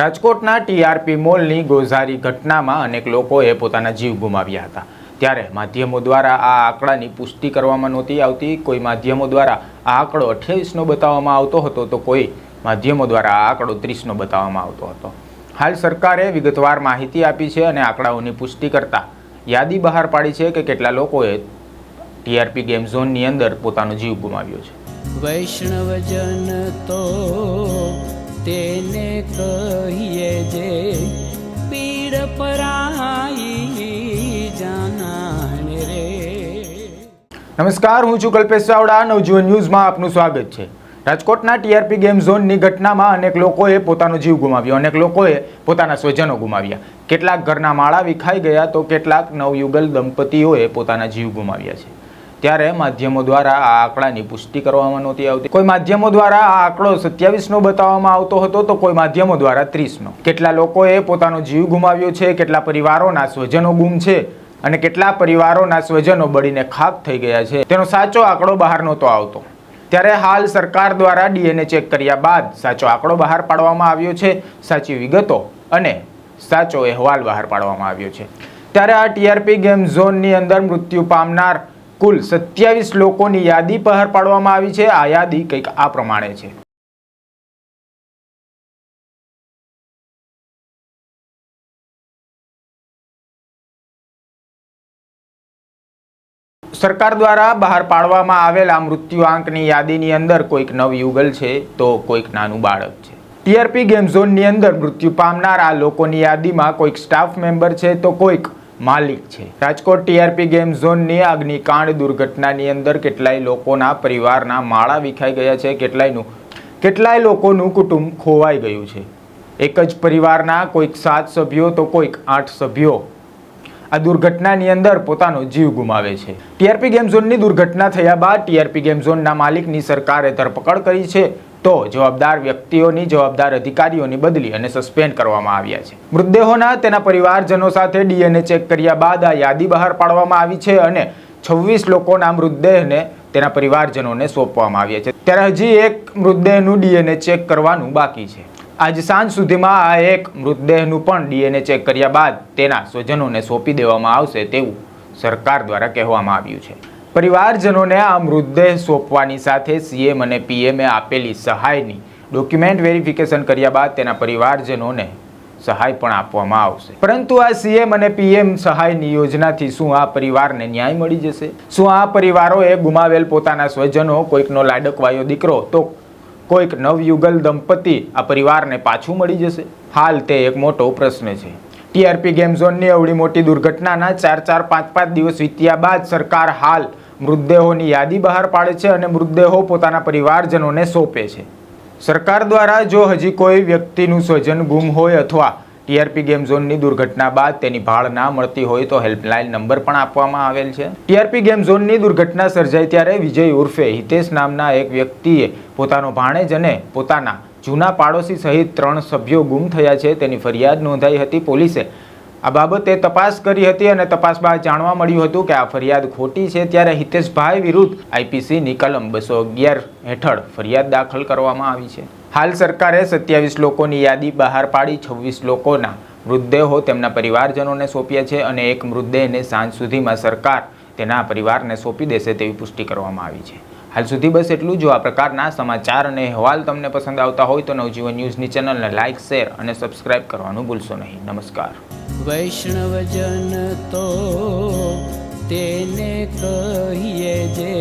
રાજકોટના ટીઆરપી મોલની ગોઝારી ઘટનામાં અનેક લોકોએ પોતાના જીવ ગુમાવ્યા હતા. ત્યારે માધ્યમો દ્વારા આ આંકડાની પુષ્ટિ કરવામાં નહોતી આવતી. કોઈ માધ્યમો દ્વારા આ આંકડો અઠ્યાવીસનો બતાવવામાં આવતો હતો તો કોઈ માધ્યમો દ્વારા આ આંકડો ત્રીસનો બતાવવામાં આવતો હતો. હાલ સરકારે વિગતવાર માહિતી આપી છે અને આંકડાઓની પુષ્ટિ કરતા યાદી બહાર પાડી છે કે કેટલા લોકોએ ટીઆરપી ગેમ ઝોનની અંદર પોતાનો જીવ ગુમાવ્યો છે. વૈષ્ણવજન તો તેને કહીએ જે પીડ પરાઈ જાનાને રે. નમસ્કાર, હું છું કલ્પેશ ચાવડા, નવજીવન ન્યૂઝમાં આપનું સ્વાગત છે. રાજકોટના ટીઆરપી ગેમ ઝોનની ઘટનામાં અનેક લોકોએ પોતાનો જીવ ગુમાવ્યો. અનેક લોકોએ પોતાના સ્વજનો ગુમાવ્યા. કેટલાક ઘરના માળા વિખાઈ ગયા તો કેટલાક નવયુગલ દંપતીઓએ પોતાના જીવ ગુમાવ્યા છે. ત્યારે માધ્યમો દ્વારા આ આંકડાની પુષ્ટિ કરવામાં નહોતી આવતી. કોઈ માધ્યમો દ્વારા આ આંકડો સત્યાવીસનો બતાવવામાં આવતો હતો તો કોઈ માધ્યમો દ્વારા ત્રીસનો. કેટલા લોકોએ પોતાનો જીવ ગુમાવ્યો છે, કેટલા પરિવારોના સ્વજનો ગુમ છે અને કેટલા પરિવારોના સ્વજનો બળીને ખાક થઈ ગયા છે, તેનો સાચો આંકડો બહાર નહોતો આવતો. ત્યારે હાલ સરકાર દ્વારા ડીએનએ ચેક કર્યા બાદ સાચો આંકડો બહાર પાડવામાં આવ્યો છે, સાચી વિગતો અને સાચો અહેવાલ બહાર પાડવામાં આવ્યો છે. ત્યારે આ ટીઆરપી ગેમ ઝોનની અંદર મૃત્યુ પામનાર કુલ સત્યાવીસ લોકોની યાદી બહાર પાડવામાં આવી છે. આ યાદી કંઈક આ પ્રમાણે છે. સરકાર દ્વારા બહાર પાડવામાં આવેલા મૃત્યુઆંકની યાદીની અંદર કોઈક નવયુગલ છે તો કોઈક નાનું બાળક છે. ટીઆરપી ગેમ ઝોનની અંદર મૃત્યુ પામનાર આ લોકોની યાદીમાં કોઈક સ્ટાફ મેમ્બર છે તો કોઈક માલિક છે. રાજકોટ ટીઆરપી ગેમ ઝોનની અગ્નિકાંડ દુર્ઘટનાની અંદર કેટલાય લોકોના પરિવારના માળા વિખાઈ ગયા છે, કેટલાયનું, કેટલાય લોકોનું કુટુંબ ખોવાઈ ગયું છે. એક જ પરિવારના કોઈક સાત સભ્યો તો કોઈક આઠ સભ્યો આ દુર્ઘટનાની અંદર પોતાનો જીવ ગુમાવે છે. ટીઆરપી ગેમ ઝોનની દુર્ઘટના થયા બાદ ટીઆરપી ગેમ ઝોનના માલિકની સરકારે ધરપકડ કરી છે. તો જવાબદાર વ્યક્તિઓની, જવાબદાર અધિકારીઓની બદલી અને સસ્પેન્ડ કરવામાં આવ્યા છે. મૃતદેહોના તેના પરિવારજનો સાથે ડીએનએ ચેક કર્યા બાદ આ યાદી બહાર પાડવામાં આવી છે અને છવ્વીસ લોકોના મૃતદેહને તેના પરિવારજનોને સોંપવામાં આવ્યા છે. ત્યારે હજી એક મૃતદેહનું ડીએનએ ચેક કરવાનું બાકી છે. આજ સાંજ સુધીમાં આ એક મૃતદેહનું પણ ડીએનએ ચેક કર્યા બાદ તેના સ્વજનોને સોંપી દેવામાં આવશે તેવું સરકાર દ્વારા કહેવામાં આવ્યું છે. પરિવારજનોને આ મૃતદેહ સોંપવાની સાથે સીએમ અને પીએમએ આપેલી સહાયની ડોક્યુમેન્ટ વેરિફિકેશન કર્યા બાદ તેના પરિવારજનોને સહાય પણ આપવામાં આવશે. પરંતુ આ સીએમ અને પીએમ સહાયની યોજનાથી શું આ પરિવારને ન્યાય મળી જશે? શું આ પરિવારોએ ગુમાવેલ પોતાના સ્વજનો, કોઈકનો લાડકવાયો દીકરો, તો કોઈક નવયુગલ દંપતી આ પરિવારને પાછું મળી જશે? હાલ તે એક મોટો પ્રશ્ન છે. ટીઆરપી ગેમ ઝોનની અવડી મોટી દુર્ઘટનાના ચાર ચાર પાંચ પાંચ દિવસ વીત્યા બાદ સરકાર હાલ મૃતદેહોની યાદી બહાર પાડે છે અને મૃતદેહો પોતાના પરિવારજનોને સોંપે છે. સરકાર દ્વારા જો હજી કોઈ વ્યક્તિનું સ્વજન ગુમ હોય અથવા ટીઆરપી ગેમ ઝોનની દુર્ઘટના બાદ તેની ભાળ ના મળતી હોય તો હેલ્પલાઇન નંબર પણ આપવામાં આવેલ છે. ટીઆરપી ગેમ ઝોનની દુર્ઘટના સર્જાઈ ત્યારે વિજય ઉર્ફે હિતેશ નામના એક વ્યક્તિએ પોતાનો ભાણેજ અને પોતાના જૂના પાડોશી સહિત ત્રણ સભ્યો ગુમ થયા છે. તેની ફરિયાદ નોંધાઈ હતી પોલીસે. આ બાબતે તપાસ કરી હતી અને તપાસ બાદ જાણવા મળ્યું હતું કે આ ફરિયાદ ખોટી છે ત્યારે હિતેશભાઈ વિરુદ્ધ આઈપીસીની કલમ બસો અગિયાર હેઠળ ફરિયાદ દાખલ કરવામાં આવી છે. હાલ સરકારે સત્યાવીસ લોકોની યાદી બહાર પાડી છવ્વીસ લોકોના મૃતદેહો તેમના પરિવારજનોને સોંપ્યા છે અને એક મૃતદેહને સાંજ સુધીમાં સરકાર તેના પરિવારને સોંપી દેશે તેવી પુષ્ટિ કરવામાં આવી છે. હાલ સુધી બસ એટલું જો. આ પ્રકારના સમાચાર અને અહેવાલ તમને પસંદ આવતા હોય તો નવજીવન ન્યૂઝની ચેનલને લાઇક શેર અને સબસ્ક્રાઇબ કરવાનું ભૂલશો નહીં. નમસ્કાર. વૈષ્ણવજન તો તેને કહીએ જે